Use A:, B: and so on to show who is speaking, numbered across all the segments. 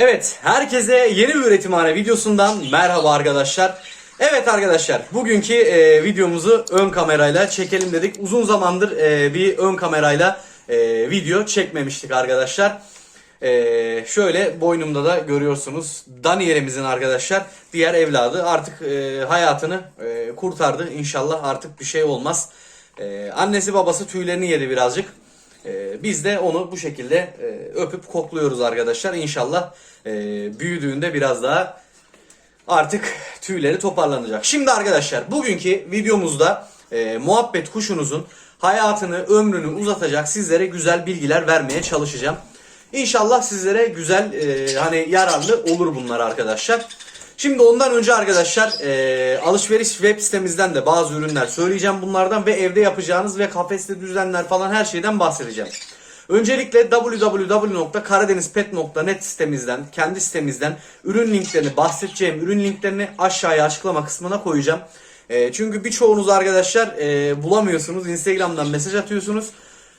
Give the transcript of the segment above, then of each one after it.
A: Evet, herkese yeni bir üretimhane videosundan merhaba arkadaşlar. Evet arkadaşlar, bugünkü e, videomuzu ön kamerayla çekelim dedik. Uzun zamandır e, bir ön kamerayla e, video çekmemiştik arkadaşlar. E, şöyle boynumda da görüyorsunuz Daniel'imizin arkadaşlar diğer evladı artık e, hayatını e, kurtardı. İnşallah artık bir şey olmaz. E, annesi babası tüylerini yedi birazcık. Ee, biz de onu bu şekilde e, öpüp kokluyoruz arkadaşlar. İnşallah e, büyüdüğünde biraz daha artık tüyleri toparlanacak. Şimdi arkadaşlar bugünkü videomuzda e, muhabbet kuşunuzun hayatını, ömrünü uzatacak sizlere güzel bilgiler vermeye çalışacağım. İnşallah sizlere güzel, hani yararlı olur bunlar arkadaşlar. Şimdi ondan önce arkadaşlar e, alışveriş web sitemizden de bazı ürünler söyleyeceğim bunlardan ve evde yapacağınız ve kafeste düzenler falan her şeyden bahsedeceğim. Öncelikle www.karadenizpet.net sitemizden, kendi sitemizden ürün linklerini, bahsedeceğim ürün linklerini aşağıya açıklama kısmına koyacağım. E, çünkü birçoğunuz arkadaşlar e, bulamıyorsunuz, Instagram'dan mesaj atıyorsunuz.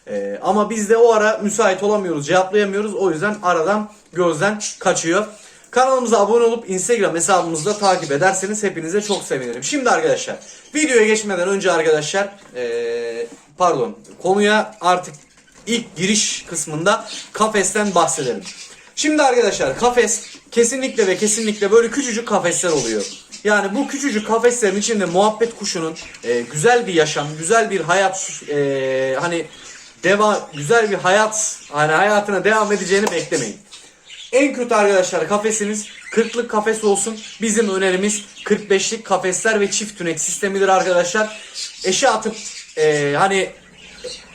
A: E, ama biz de o ara müsait olamıyoruz, cevaplayamıyoruz. O yüzden aradan gözden kaçıyor. Kanalımıza abone olup Instagram hesabımızda takip ederseniz hepinize çok sevinirim. Şimdi arkadaşlar videoya geçmeden önce arkadaşlar e, pardon konuya artık ilk giriş kısmında kafesten bahsedelim. Şimdi arkadaşlar kafes kesinlikle ve kesinlikle böyle küçücük kafesler oluyor. Yani bu küçücük kafeslerin içinde muhabbet kuşunun e, güzel bir yaşam, güzel bir hayat e, hani deva güzel bir hayat hani hayatına devam edeceğini beklemeyin. En kötü arkadaşlar kafesiniz 40'lık kafes olsun. Bizim önerimiz 45'lik kafesler ve çift tünek sistemidir arkadaşlar. Eşe atıp e, hani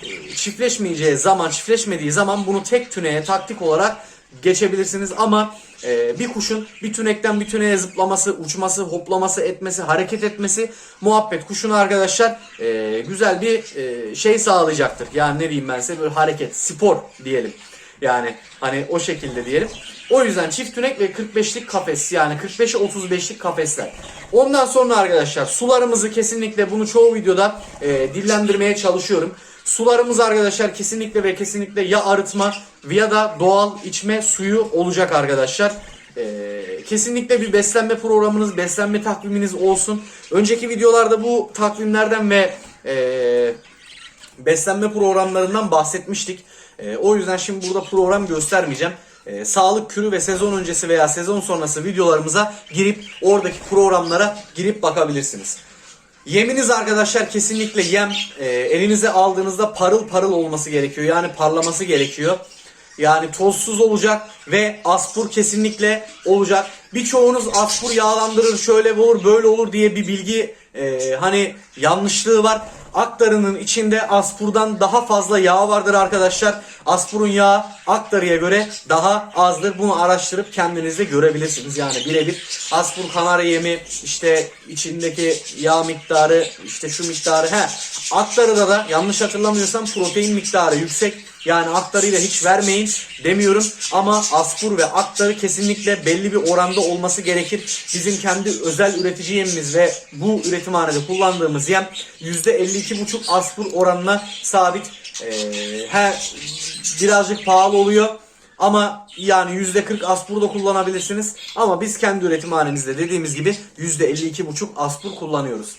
A: e, çiftleşmeyeceği zaman, çiftleşmediği zaman bunu tek tüneye taktik olarak geçebilirsiniz ama e, bir kuşun bir tünekten bir tüneye zıplaması, uçması, hoplaması, etmesi, hareket etmesi muhabbet kuşuna arkadaşlar e, güzel bir e, şey sağlayacaktır. Yani ne diyeyim ben size böyle hareket, spor diyelim. Yani hani o şekilde diyelim. O yüzden çift tünek ve 45'lik kafes yani 45'e 35'lik kafesler. Ondan sonra arkadaşlar sularımızı kesinlikle bunu çoğu videoda e, dillendirmeye çalışıyorum. Sularımız arkadaşlar kesinlikle ve kesinlikle ya arıtma ya da doğal içme suyu olacak arkadaşlar. E, kesinlikle bir beslenme programınız, beslenme takviminiz olsun. Önceki videolarda bu takvimlerden ve e, beslenme programlarından bahsetmiştik. E, o yüzden şimdi burada program göstermeyeceğim. E, sağlık kürü ve sezon öncesi veya sezon sonrası videolarımıza girip oradaki programlara girip bakabilirsiniz. Yeminiz arkadaşlar kesinlikle yem e, elinize aldığınızda parıl parıl olması gerekiyor. Yani parlaması gerekiyor. Yani tozsuz olacak ve aspur kesinlikle olacak. Birçoğunuz aspur yağlandırır şöyle olur böyle olur diye bir bilgi e, hani yanlışlığı var. Aktarının içinde aspurdan daha fazla yağ vardır arkadaşlar. Aspurun yağı aktarıya göre daha azdır. Bunu araştırıp kendiniz de görebilirsiniz. Yani birebir aspur kanarya yemi işte içindeki yağ miktarı işte şu miktarı he. Aktarıda da yanlış hatırlamıyorsam protein miktarı yüksek. Yani aktarıyla hiç vermeyin demiyorum ama aspur ve aktarı kesinlikle belli bir oranda olması gerekir. Bizim kendi özel üretici yemimiz ve bu üretimhanede kullandığımız yem %52,5 aspur oranına sabit. Ee, he, birazcık pahalı oluyor. Ama yani %40 aspur da kullanabilirsiniz. Ama biz kendi üretimhanemizde dediğimiz gibi %52,5 aspur kullanıyoruz.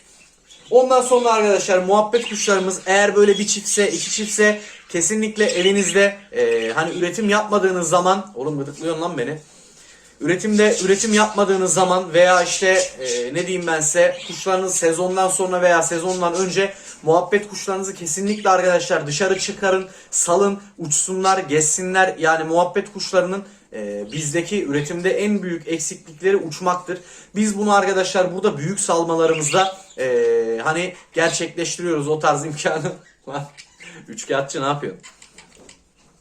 A: Ondan sonra arkadaşlar muhabbet kuşlarımız eğer böyle bir çiftse iki çiftse kesinlikle evinizde e, hani üretim yapmadığınız zaman oğlum gıdıklıyorsun lan beni. Üretimde üretim yapmadığınız zaman veya işte e, ne diyeyim ben size kuşlarınız sezondan sonra veya sezondan önce muhabbet kuşlarınızı kesinlikle arkadaşlar dışarı çıkarın, salın, uçsunlar, gezsinler. Yani muhabbet kuşlarının e, bizdeki üretimde en büyük eksiklikleri uçmaktır. Biz bunu arkadaşlar burada büyük salmalarımızda e, hani gerçekleştiriyoruz o tarz imkanı. Üçkağıtçı ne yapıyor?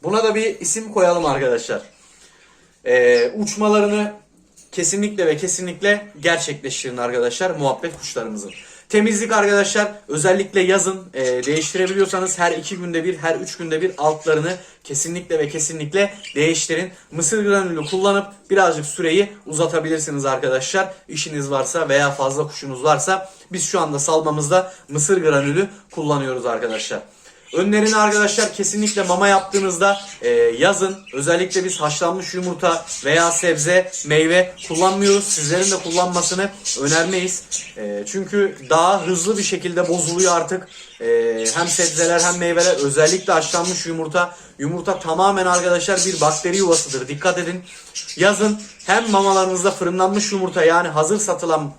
A: Buna da bir isim koyalım arkadaşlar. E, uçmalarını kesinlikle ve kesinlikle gerçekleştirin arkadaşlar muhabbet kuşlarımızın. Temizlik arkadaşlar özellikle yazın e, değiştirebiliyorsanız her iki günde bir her üç günde bir altlarını kesinlikle ve kesinlikle değiştirin. Mısır granülü kullanıp birazcık süreyi uzatabilirsiniz arkadaşlar. İşiniz varsa veya fazla kuşunuz varsa biz şu anda salmamızda mısır granülü kullanıyoruz arkadaşlar. Önlerine arkadaşlar kesinlikle mama yaptığınızda e, yazın özellikle biz haşlanmış yumurta veya sebze, meyve kullanmıyoruz. Sizlerin de kullanmasını önermeyiz. E, çünkü daha hızlı bir şekilde bozuluyor artık. E, hem sebzeler hem meyveler özellikle haşlanmış yumurta. Yumurta tamamen arkadaşlar bir bakteri yuvasıdır. Dikkat edin. Yazın hem mamalarınızda fırınlanmış yumurta yani hazır satılan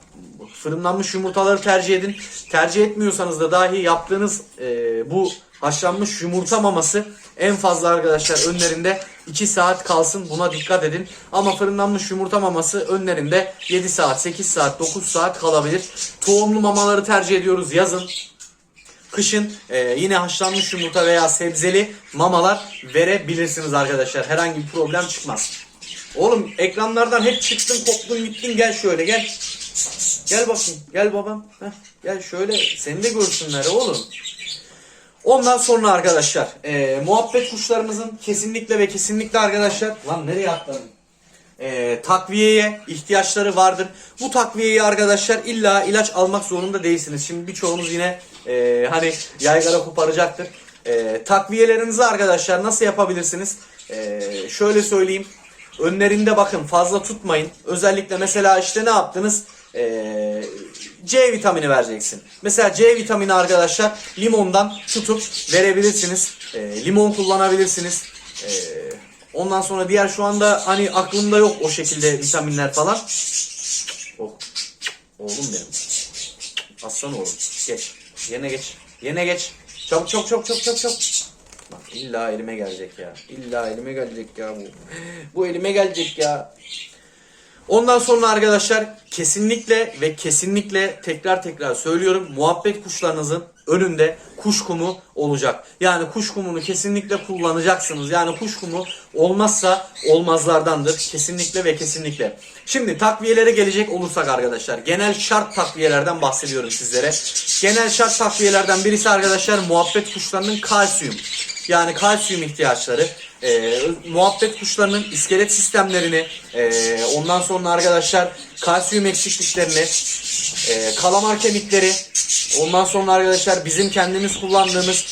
A: fırınlanmış yumurtaları tercih edin. Tercih etmiyorsanız da dahi yaptığınız e, bu haşlanmış yumurta maması en fazla arkadaşlar önlerinde 2 saat kalsın buna dikkat edin. Ama fırınlanmış yumurta maması önlerinde 7 saat, 8 saat, 9 saat kalabilir. Tohumlu mamaları tercih ediyoruz yazın. Kışın e, yine haşlanmış yumurta veya sebzeli mamalar verebilirsiniz arkadaşlar. Herhangi bir problem çıkmaz. Oğlum ekranlardan hep çıktın koptun gittin gel şöyle gel. Gel bakayım gel babam. Heh, gel şöyle seni de görsünler oğlum. Ondan sonra arkadaşlar e, muhabbet kuşlarımızın kesinlikle ve kesinlikle arkadaşlar lan nereye atladın? E, takviyeye ihtiyaçları vardır. Bu takviyeyi arkadaşlar illa ilaç almak zorunda değilsiniz. Şimdi birçoğunuz yine e, hani yaygara koparacaktır. E, takviyelerinizi arkadaşlar nasıl yapabilirsiniz? E, şöyle söyleyeyim. Önlerinde bakın fazla tutmayın. Özellikle mesela işte ne yaptınız? Ee, C vitamini vereceksin. Mesela C vitamini arkadaşlar limondan tutup verebilirsiniz. Ee, limon kullanabilirsiniz. Ee, ondan sonra diğer şu anda hani aklımda yok o şekilde vitaminler falan. Oh. Oğlum benim. Aslan oğlum. Geç. Yerine geç. Yerine geç. Çabuk çabuk çabuk çabuk çabuk çabuk. Bak illa elime gelecek ya. İlla elime gelecek ya bu. Bu elime gelecek ya. Ondan sonra arkadaşlar kesinlikle ve kesinlikle tekrar tekrar söylüyorum muhabbet kuşlarınızın önünde kuş kumu olacak. Yani kuş kumunu kesinlikle kullanacaksınız. Yani kuş kumu olmazsa olmazlardandır. Kesinlikle ve kesinlikle. Şimdi takviyelere gelecek olursak arkadaşlar genel şart takviyelerden bahsediyorum sizlere. Genel şart takviyelerden birisi arkadaşlar muhabbet kuşlarının kalsiyum. Yani kalsiyum ihtiyaçları. Ee, muhabbet kuşlarının iskelet sistemlerini, e, ondan sonra arkadaşlar kalsiyum eksikliklerini, e, kalamar kemikleri, ondan sonra arkadaşlar bizim kendimiz kullandığımız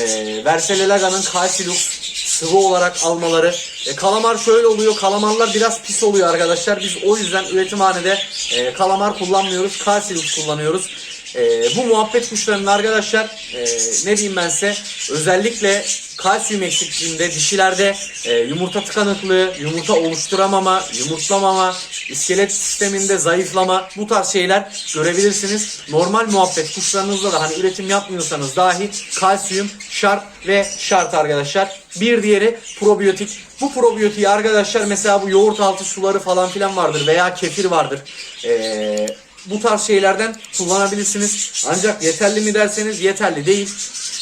A: e, Verselelaga'nın kalsilux sıvı olarak almaları. E, kalamar şöyle oluyor, kalamarlar biraz pis oluyor arkadaşlar. Biz o yüzden üretimhanede e, kalamar kullanmıyoruz, kalsilux kullanıyoruz. E, bu muhabbet kuşlarının arkadaşlar e, ne diyeyim ben size özellikle kalsiyum eksikliğinde dişilerde e, yumurta tıkanıklığı, yumurta oluşturamama, yumurtlamama, iskelet sisteminde zayıflama bu tarz şeyler görebilirsiniz. Normal muhabbet kuşlarınızda da hani üretim yapmıyorsanız dahi kalsiyum şart ve şart arkadaşlar. Bir diğeri probiyotik. Bu probiyotiği arkadaşlar mesela bu yoğurt altı suları falan filan vardır veya kefir vardır. Eee bu tarz şeylerden kullanabilirsiniz. Ancak yeterli mi derseniz yeterli değil.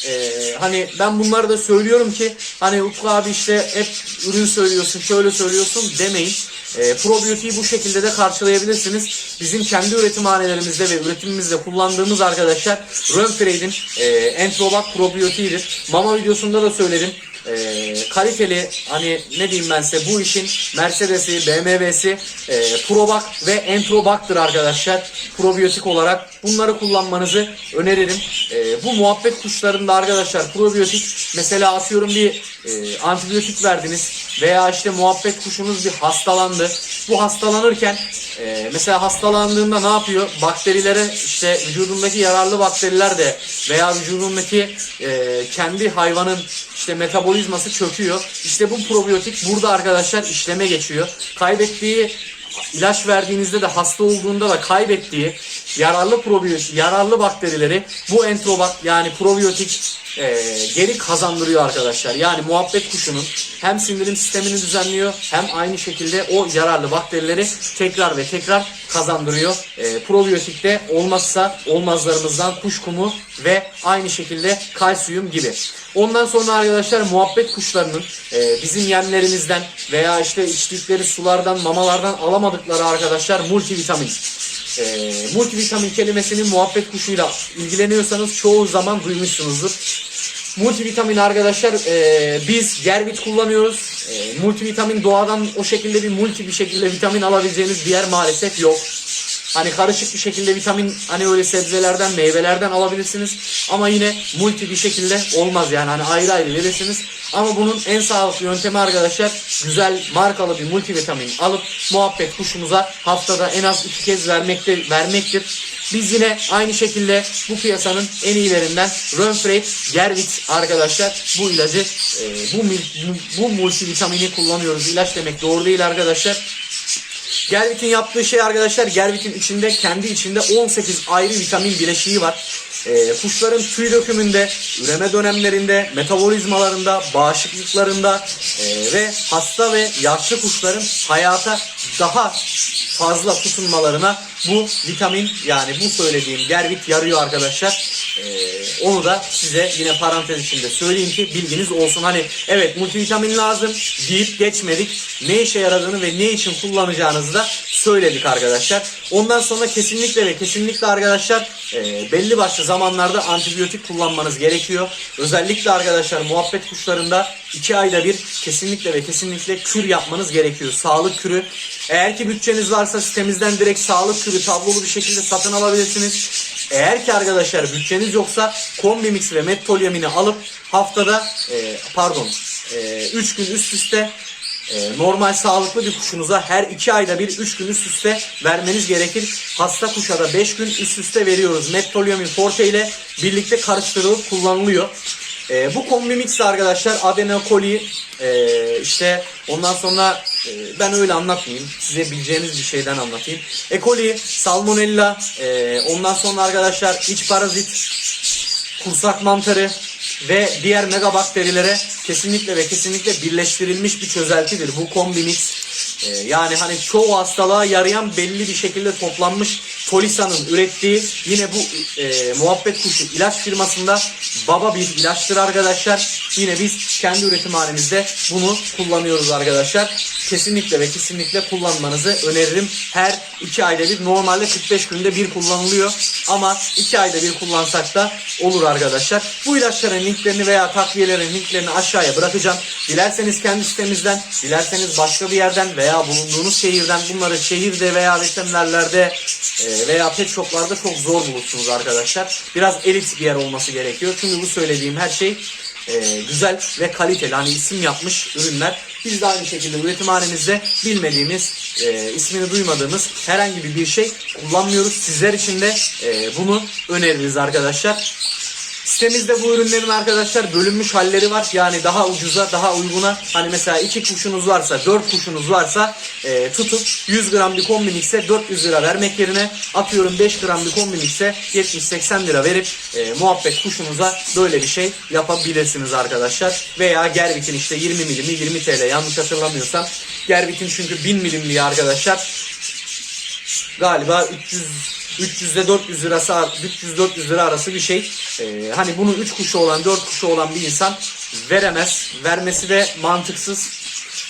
A: Ee, hani ben bunları da söylüyorum ki hani Utku abi işte hep ürün söylüyorsun şöyle söylüyorsun demeyin. Ee, probiyotiği bu şekilde de karşılayabilirsiniz. Bizim kendi üretimhanelerimizde ve üretimimizde kullandığımız arkadaşlar Rönfreid'in e, Entrobak probiyotiğidir. Mama videosunda da söyledim e, kaliteli hani ne diyeyim ben size bu işin Mercedes'i, BMW'si e, Probak ve Entrobak'tır arkadaşlar. Probiyotik olarak bunları kullanmanızı öneririm. E, bu muhabbet kuşlarında arkadaşlar probiyotik mesela atıyorum bir e, antibiyotik verdiniz veya işte muhabbet kuşunuz bir hastalandı. Bu hastalanırken e, mesela hastalandığında ne yapıyor? Bakterilere işte vücudundaki yararlı bakteriler de veya vücudundaki e, kendi hayvanın işte metabolizması çöküyor. İşte bu probiyotik burada arkadaşlar işleme geçiyor. Kaybettiği ilaç verdiğinizde de hasta olduğunda da kaybettiği yararlı probiyotik, yararlı bakterileri bu entrobak yani probiyotik e, geri kazandırıyor arkadaşlar. Yani muhabbet kuşunun hem sindirim sistemini düzenliyor hem aynı şekilde o yararlı bakterileri tekrar ve tekrar kazandırıyor. E, probiyotikte olmazsa olmazlarımızdan kuş kumu ve aynı şekilde kalsiyum gibi. Ondan sonra arkadaşlar muhabbet kuşlarının e, bizim yemlerimizden veya işte içtikleri sulardan, mamalardan alamadıkları arkadaşlar multivitamin. E, multivitamin kelimesinin muhabbet kuşuyla ilgileniyorsanız çoğu zaman duymuşsunuzdur. Multivitamin arkadaşlar e, biz Gervit kullanıyoruz. E, multivitamin doğadan o şekilde bir multi bir şekilde vitamin alabileceğiniz bir yer maalesef yok. Hani karışık bir şekilde vitamin hani öyle sebzelerden, meyvelerden alabilirsiniz. Ama yine multi bir şekilde olmaz yani hani ayrı ayrı verirsiniz. Ama bunun en sağlıklı yöntemi arkadaşlar güzel markalı bir multivitamin alıp muhabbet kuşumuza haftada en az iki kez vermekte, vermektir. Biz yine aynı şekilde bu piyasanın en iyilerinden Rönfrey Gervit arkadaşlar bu ilacı e, bu, bu multivitamini kullanıyoruz. İlaç demek doğru değil arkadaşlar. Gervit'in yaptığı şey arkadaşlar Gervit'in içinde kendi içinde 18 ayrı vitamin bileşiği var. Ee, kuşların tüy dökümünde, üreme dönemlerinde, metabolizmalarında, bağışıklıklarında e, ve hasta ve yaşlı kuşların hayata daha fazla tutunmalarına bu vitamin yani bu söylediğim Gervit yarıyor arkadaşlar. Ee, onu da size yine parantez içinde söyleyeyim ki bilginiz olsun. Hani evet multivitamin lazım deyip geçmedik. Ne işe yaradığını ve ne için kullanacağınızı da söyledik arkadaşlar. Ondan sonra kesinlikle ve kesinlikle arkadaşlar e, belli başlı zamanlarda antibiyotik kullanmanız gerekiyor. Özellikle arkadaşlar muhabbet kuşlarında 2 ayda bir kesinlikle ve kesinlikle kür yapmanız gerekiyor. Sağlık kürü. Eğer ki bütçeniz varsa sitemizden direkt sağlık kürü tablolu bir şekilde satın alabilirsiniz. Eğer ki arkadaşlar bütçeniz yoksa kombi mix ve mettolyamini alıp haftada e, pardon 3 gün üst üste e, normal sağlıklı bir kuşunuza her 2 ayda bir 3 gün üst üste vermeniz gerekir. Hasta kuşa da 5 gün üst üste veriyoruz. Mettolyamine forte ile birlikte karıştırılıp kullanılıyor. E, bu kombi mix arkadaşlar Adena coli e, işte ondan sonra e, ben öyle anlatmayayım. Size bileceğiniz bir şeyden anlatayım. E. coli, salmonella, e, ondan sonra arkadaşlar iç parazit, kursak mantarı ve diğer megabakterilere kesinlikle ve kesinlikle birleştirilmiş bir çözeltidir. Bu kombi mix. Ee, yani hani çoğu hastalığa yarayan belli bir şekilde toplanmış Tolisa'nın ürettiği yine bu e, muhabbet kuşu ilaç firmasında baba bir ilaçtır arkadaşlar. Yine biz kendi üretim halimizde bunu kullanıyoruz arkadaşlar. Kesinlikle ve kesinlikle kullanmanızı öneririm. Her 2 ayda bir normalde 45 günde bir kullanılıyor. Ama 2 ayda bir kullansak da olur arkadaşlar. Bu ilaçların linklerini veya takviyelerin linklerini aşağıya bırakacağım. Dilerseniz kendi sitemizden, dilerseniz başka bir yerden veya bulunduğunuz şehirden bunları şehirde veya veterinerlerde veya pet shoplarda çok zor bulursunuz arkadaşlar. Biraz elit bir yer olması gerekiyor. Çünkü bu söylediğim her şey e, güzel ve kaliteli hani isim yapmış ürünler. Biz de aynı şekilde üretimhanemizde bilmediğimiz, e, ismini duymadığımız herhangi bir şey kullanmıyoruz. Sizler için de e, bunu öneririz arkadaşlar. Sitemizde bu ürünlerin arkadaşlar bölünmüş halleri var. Yani daha ucuza, daha uyguna. Hani mesela iki kuşunuz varsa, dört kuşunuz varsa e, tutup 100 gram bir kombi mix'e 400 lira vermek yerine atıyorum 5 gram bir kombi mix'e 70-80 lira verip e, muhabbet kuşunuza böyle bir şey yapabilirsiniz arkadaşlar. Veya Gervit'in işte 20 milimi 20 TL yanlış hatırlamıyorsam. Gervit'in çünkü 1000 milimliği arkadaşlar galiba 300 300 ile 400 lirası 300-400 lira arası bir şey. Ee, hani bunu 3 kuşu olan 4 kuşu olan bir insan veremez. Vermesi de mantıksız.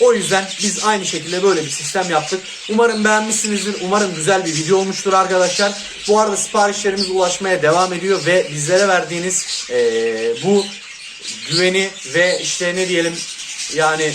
A: O yüzden biz aynı şekilde böyle bir sistem yaptık. Umarım beğenmişsinizdir. Umarım güzel bir video olmuştur arkadaşlar. Bu arada siparişlerimiz ulaşmaya devam ediyor ve bizlere verdiğiniz ee, bu güveni ve işte ne diyelim yani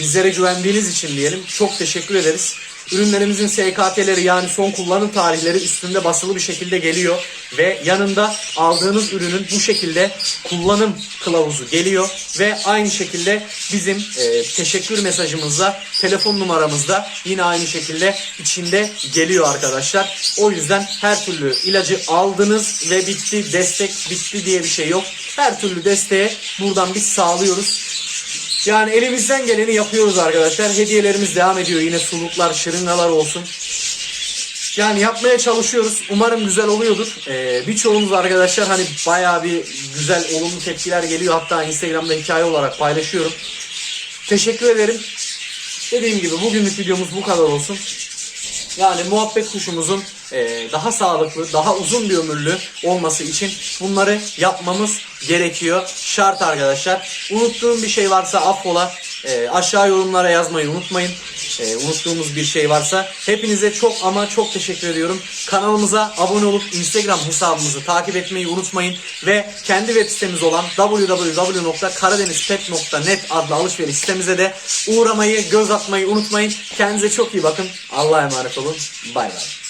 A: bizlere güvendiğiniz için diyelim çok teşekkür ederiz. Ürünlerimizin SKT'leri yani son kullanım tarihleri üstünde basılı bir şekilde geliyor ve yanında aldığınız ürünün bu şekilde kullanım kılavuzu geliyor ve aynı şekilde bizim e, teşekkür mesajımızla telefon numaramızda yine aynı şekilde içinde geliyor arkadaşlar. O yüzden her türlü ilacı aldınız ve bitti destek bitti diye bir şey yok. Her türlü desteğe buradan biz sağlıyoruz. Yani elimizden geleni yapıyoruz arkadaşlar. Hediyelerimiz devam ediyor. Yine suluklar, şırıngalar olsun. Yani yapmaya çalışıyoruz. Umarım güzel oluyordur. Ee, birçoğunuz arkadaşlar hani bayağı bir güzel olumlu tepkiler geliyor. Hatta Instagram'da hikaye olarak paylaşıyorum. Teşekkür ederim. Dediğim gibi bugünlük videomuz bu kadar olsun. Yani muhabbet kuşumuzun daha sağlıklı, daha uzun bir ömürlü olması için bunları yapmamız gerekiyor. Şart arkadaşlar. Unuttuğum bir şey varsa affola. E, aşağı yorumlara yazmayı unutmayın. E, unuttuğumuz bir şey varsa. Hepinize çok ama çok teşekkür ediyorum. Kanalımıza abone olup Instagram hesabımızı takip etmeyi unutmayın. Ve kendi web sitemiz olan www.karadenizpet.net adlı alışveriş sitemize de uğramayı, göz atmayı unutmayın. Kendinize çok iyi bakın. Allah'a emanet olun. Bay bay.